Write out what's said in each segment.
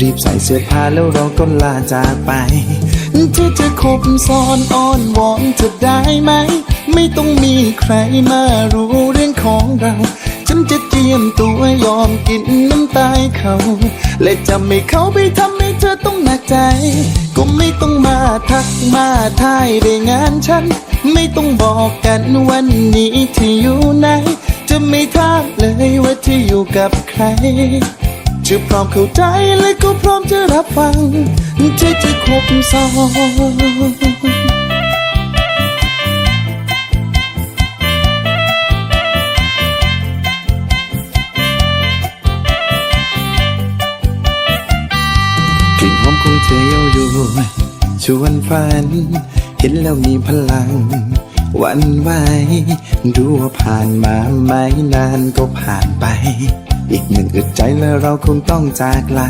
รีบใส่เสื้อผ้าแล้วเราก็ลาจากไป เธอจะคบซ้อนอ้อนวอนเธอได้ไหม ไม่ต้องมีใครมารู้เรื่องของเรา ฉันจะเจียมตัวยอมกินน้ำตายเขา และจะไม่เขาไปทำให้เธอต้องหนักใจ ก็ไม่ต้องมาทักมาทายได้งานฉัน ไม่ต้องบอกกันวันนี้ที่อยู่ไหน จะไม่ถามเลยว่าที่อยู่กับใคร จะพร้อมเข้าใจและก็พร้อมจะรับฟังเธอจะคบซ้อนกลิ่นหอมของเธอเยาอยู่ชวนฝัน เห็นแล้วมีพลัง วันไหวดูว่าผ่านมาไม่นานก็ผ่านไป อีกหนึ่งอึดใจแล้วเราคงต้องจากลา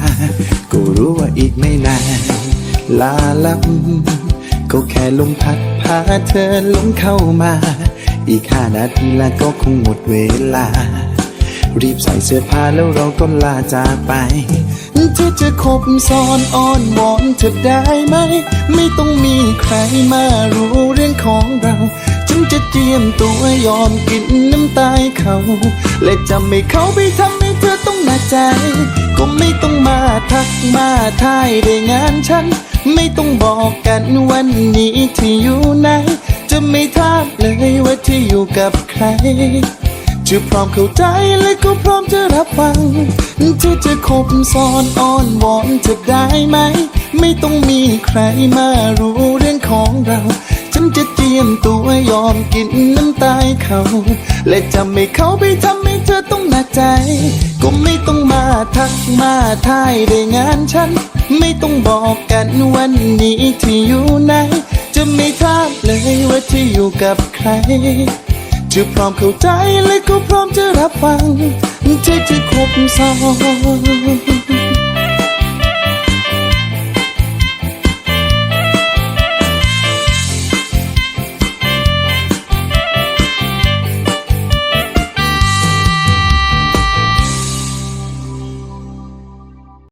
ก็รู้ว่าอีกไม่นาน ลาลับ ก็แค่ลมพัดพาเธอลงเข้ามา อีกห้านาทีแล้วก็คงหมดเวลา รีบใส่เสื้อผ้าแล้วเราก็ลาจากไปเธอจะคบซ้อนอ้อนวอนเธอได้ไหม ไม่ต้องมีใครมารู้เรื่องของเราฉันจะเจียมตัวยอมกินน้ำตายเขา และจะไม่เขาไปทำให้ เธอต้องหนักใจ ก็ไม่ต้องมาทักมาทายได้งานฉัน ไม่ต้องบอกกันวันนี้ที่อยู่ไหน จะไม่ถามเลยว่าที่อยู่กับใคร จะพร้อมเข้าใจและก็พร้อมจะรับฟังเธอจะคบซ้อนอ้อนวอนเธอได้ไหม ไม่ต้องมีใครมารู้เรื่องของเราฉันจะเจียมตัวยอมกินน้ำตายเขา และจะไม่เขาไปทำให้เธอต้องหนักใจก็ไม่ ทักมาทายได้งานฉัน ไม่ต้องบอกกันวันนี้ที่อยู่ไหน จะไม่ถามเลยว่าที่อยู่กับใคร จะพร้อมเข้าใจและก็พร้อมจะรับฟังที่จะคบซ้อน